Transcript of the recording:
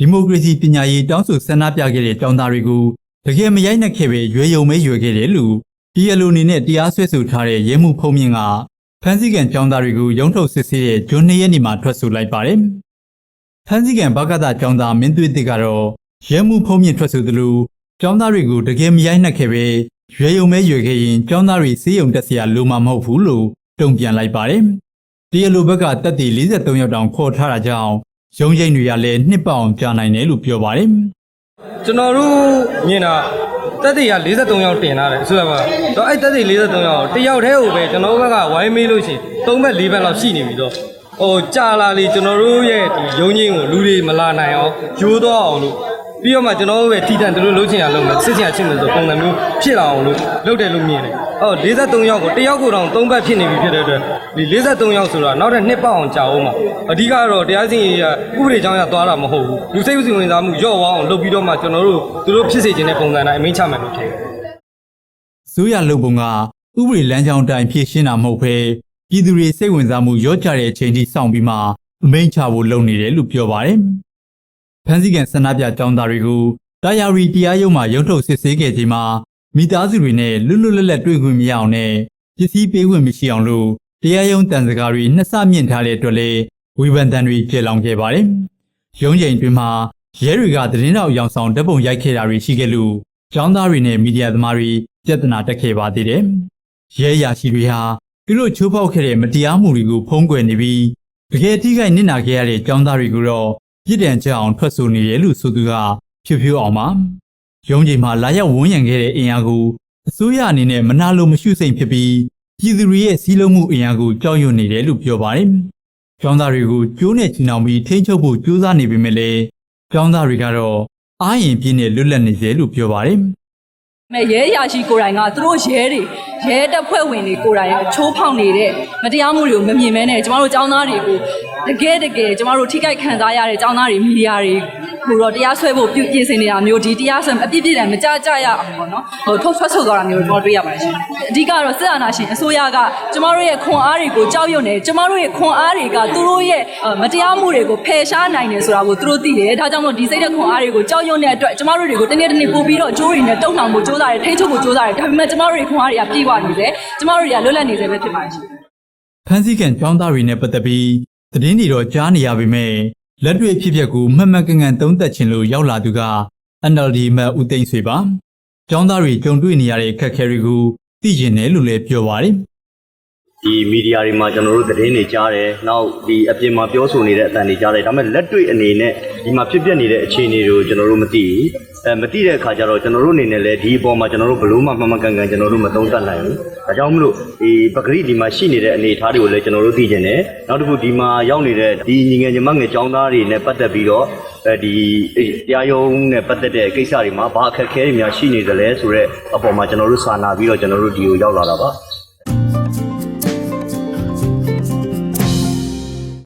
ဒီမိုကရေစီပညာရေးတောင်းဆိုဆန္ဒပြခဲ့တဲ့တောင်းသားတွေကိုတကယ်မရိုက်နှက်ခဲ့ပဲရွေယုံမဲရွေခဲ့တယ်လို့ဒီအလိုအနေနဲ့တရားစွဲဆိုထားတဲ့ရဲမှုဖုံးမြင့်ကဖမ်းဆီးကန်တောင်းသားတွေကိုရုံးထုတ်စစ်ဆေးတဲ့ဂျွန်နှစ်ရက်နေ့မှာထွက်ဆိုလိုက်ပါတယ်။ဖမ်းဆီးကန်ဘကတာတောင်းသားမင်းသွေးတစ်ကတော့ရဲမှုဖုံးမြင့်ထွက်ဆိုသလိုတောင်းသားတွေကိုတကယ်မရိုက်နှက်ခဲ့ပဲရွေယုံမဲရွေခဲ့ရင်တောင်းသားတွေစေးရုံတက်စရာလိုမှာမဟုတ်ဘူးလို့တုံ့ပြန်လိုက်ပါတယ်။တရားလိုဘက်ကတက်တီ43ရောက်တောင်ခေါ်ထားတာကြောင့် ရုံးရိပ်တွေကလည်းနှစ်ပေါင်ကြာနိုင်တယ်လို့ပြောပါတယ်ကျွန်တော်တို့မြင်တာတက်တေက43ယောက်တင်လာတယ်ဆိုတော့တော့အဲ့တက်တေ43ယောက်တယောက်တည်းကိုပဲကျွန်တော်တို့ဘက်ကဝိုင်းမေးလို့ရှိရင်3ဘက်4ဘက်လောက်ရှိနေပြီတော့ဟိုကြာလာလေကျွန်တော်တို့ရဲ့ဒီရုံချင်းကိုလူတွေမလာနိုင်အောင်ရိုးတော့အောင်လို့ပြီးတော့မှကျွန်တော်တို့ပဲတီတန်တို့လုံးချင်ရလုံးမယ်စစ်ချင်ရချင်းလို့ဆိုပုံစံမျိုးဖြစ်လာအောင်လို့လုပ်တယ်လို့မြင်တယ် အော်43ယောက်ကိုတယောက်ကိုတောင်3ဘက်ဖြစ်နေပြီဖြစ်တဲ့အတွက်ဒီ43ယောက်ဆိုတာနောက်ထပ်နှစ်ပေါက်အောင်ကြာအောင်ပါအဓိကတော့တရားစီရင်ရေးကဥပဒေကြောင်းရသွားတာမဟုတ်ဘူးလူစိတ်ဝစီဝင်စားမှုရော့ဝအောင်လုပ်ပြီးတော့မှကျွန်တော်တို့သူတို့ဖြစ်စေခြင်းတဲ့ပုံစံတိုင်းအမိန့်ချမယ်လို့ထင်တယ်။စိုးရလုပ်ပုံကဥပဒေလမ်းကြောင်းအတိုင်းဖြည့်ရှင်းတာမဟုတ်ဘဲပြည်သူတွေစိတ်ဝင်စားမှုရော့ကျတဲ့အချိန်ထိစောင့်ပြီးမှအမိန့်ချဖို့လုပ်နေတယ်လို့ပြောပါတယ်။ဖန်စီကန်ဆန္ဒပြတောင်းသားတွေကိုတာယာရီတရားရုံးမှာရုံးထုတ်စစ်ဆေးခဲ့ချိန်မှာ မိသားစုတွေနဲ့လွတ်လွတ်လပ်လပ်တွေ့ခွင့်မရအောင်နဲ့ပစ္စည်းပေးခွင့်မရှိအောင်လို့တရားရုံးတန်စကားတွေနှစ်ဆမြင့်ထားတဲ့အတွက်လည်းဝေဖန်တန်တွေပြေလောင်ခဲ့ပါတယ်။ရုံးချိန်တွင်မှာရဲတွေကသတင်းတော်ရောင်ဆောင်တပ်ပုံရိုက်ခဲ့တာတွေရှိခဲ့လို့ကျောင်းသားတွေနဲ့မီဒီယာသမားတွေပြဿနာတက်ခဲ့ပါသေးတယ်။ရဲအရာရှိတွေဟာသူတို့ချိုးဖောက်ခဲ့တဲ့မတရားမှုတွေကိုဖုံးကွယ်နေပြီးတကယ်ထိခိုက်နစ်နာခဲ့ရတဲ့ကျောင်းသားတွေကိုတော့ပြစ်ဒဏ်ကြအောင်ထွက်ဆိုနေတယ်လို့ဆိုသူကဖြူဖြူအောင်ပါ။ ရုံးချိန်မှာလာရောက်ဝန်းရံခဲ့တဲ့အင်အားကိုအစိုးရအနေနဲ့မနာလိုမရှုစိမ့်ဖြစ်ပြီးပြည်သူတွေရဲ့စီးလုံးမှုအင်အားကိုကြောက်ရွံ့နေတယ်လို့ပြောပါတယ်။ကျောင်းသားတွေကိုကျိုးနဲ့ချီနှောင်ပြီးထိန်းချုပ်ဖို့ကြိုးစားနေပေမဲ့လည်းကျောင်းသားတွေကတော့အားရင်ပြင်းနဲ့လွတ်လပ်နေစေလို့ပြောပါတယ်မဲ့ရဲရရှိကိုယ်တိုင်ကသူတို့ရဲတွေရဲတပ်ဖွဲ့ဝင်တွေကိုယ်တိုင်ကချိုးဖောက်နေတဲ့မတရားမှုတွေကိုမမြင်မဲနဲ့ကျမတို့ចောင်းသားတွေကိုတကယ်တကယ်ကျမတို့ထိခိုက်ခံစားရတဲ့ចောင်းသားတွေမီဒီယာတွေ ကိုတော့တရားစွဲဖို့ပြုပြင်ဆင်နေတာမျိုးဒီတရားစွဲအပြစ်ပြစ်တယ်မကြကြရအောင်ပေါ့နော်ဟိုထုတ်ထွက်ဆိုသွားတာမျိုးကျွန်တော်တွေ့ရပါတယ်ရှင်အဓိကတော့စစ်အာဏာရှင်အစိုးရကကျမတို့ရဲ့ခွန်အားတွေကိုကြောက်ရွံ့နေကျမတို့ရဲ့ခွန်အားတွေကသူတို့ရဲ့မတရားမှုတွေကိုဖယ်ရှားနိုင်တယ်ဆိုတာကိုသူတို့သိတယ်ဒါကြောင့်မို့ဒီစိတ်တဲ့ခွန်အားတွေကိုကြောက်ရွံ့တဲ့အတွက်ကျမတို့တွေကိုတနေ့တနေ့ပို့ပြီးတော့ကြိုးရည်နဲ့တုံ့နှောင်ဖို့ကြိုးစားတယ်ထိန်းချုပ်ဖို့ကြိုးစားတယ်ဒါပေမဲ့ကျမတို့ရဲ့ခွန်အားတွေကပြေဝနေတယ်ကျမတို့တွေကလွတ်လပ်နေစေပဲဖြစ်ပါတယ်ရှင်။ဖန်စီကန်ကျောင်းသားတွေနဲ့ပတ်သက်ပြီးသတင်းတွေတော့ကြားနေရပေမဲ့ လက်တွေ့ဖြစ်ပျက်ကိုမှတ်မှတ်ကန်ကန်သုံးသပ်ခြင်းလို့ရောက်လာသူက NLD မှဦးသိန်းဆွေပါ။ကျောင်းသားတွေကြုံတွေ့နေရတဲ့ခက်ခဲတွေကိုသိကျင်တယ်လို့လည်းပြောပါတယ် ဒီမီဒီယာတွေမှာကျွန်တော်တို့သတင်းတွေကြားတယ်။နောက်ဒီအပြင်မှာပြောဆိုနေတဲ့အတန်တွေကြားတယ်။ဒါပေမဲ့လက်တွေ့အနေနဲ့ဒီမှာဖြစ်ပျက်နေတဲ့အခြေအနေတွေကိုကျွန်တော်တို့မသိဘူး။အဲမသိတဲ့အခါကျတော့ကျွန်တော်တို့အနေနဲ့လည်းဒီအပေါ်မှာကျွန်တော်တို့ဘလို့မှမှန်မှန်ကန်ကန်ကျွန်တော်တို့မသုံးသပ်နိုင်ဘူး။ဒါကြောင့်မလို့ဒီပဂရိဒီမှာရှိနေတဲ့အနေအထားတွေကိုလည်းကျွန်တော်တို့သိကျင်တယ်။နောက်တစ်ခုဒီမှာရောက်နေတဲ့ဒီညီငယ်ညီမငယ်ចောင်းသားတွေနဲ့ပတ်သက်ပြီးတော့အဲဒီတရားရုံးနဲ့ပတ်သက်တဲ့ကိစ္စတွေမှာဘာအခက်အခဲတွေများရှိနေသလဲဆိုတော့အပေါ်မှာကျွန်တော်တို့စာနာပြီးတော့ကျွန်တော်တို့ဒီကိုရောက်လာတာပါ။